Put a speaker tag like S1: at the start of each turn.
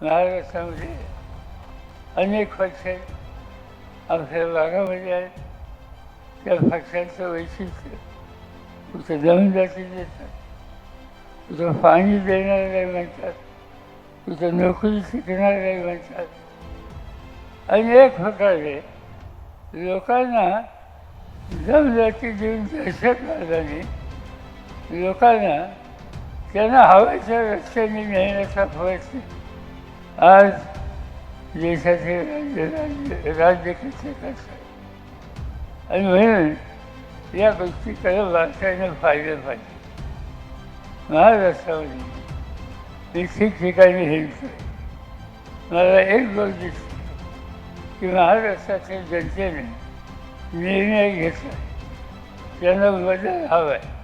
S1: महाराष्ट्रामध्ये अनेक पक्ष आहेत आमच्या भागामध्ये म्हणजे आहेत त्या पक्षांचं वैशिष्ट्य कुठं जमीनदारी देतात कुठं पाणी देणार नाही म्हणतात कुठं नोकरी शिकणार नाही म्हणतात. अनेक प्रकारे लोकांना जमजाती देऊन दहशतवादाने लोकांना त्यांना हवेच्या रस्त्याने नेण्याचा प्रयत्न आज देशाचे राज्य राज्य राज्य कसे करतात? आणि म्हणून या गोष्टीकडे वाचायला पाहिलं पाहिजे. महाराष्ट्रामध्ये मी ठिकठिकाणी हिंडतोय. मला एक गोष्ट दिसते की महाराष्ट्रातील जनतेने निर्णय घेतला. त्यांना बदल हवा आहे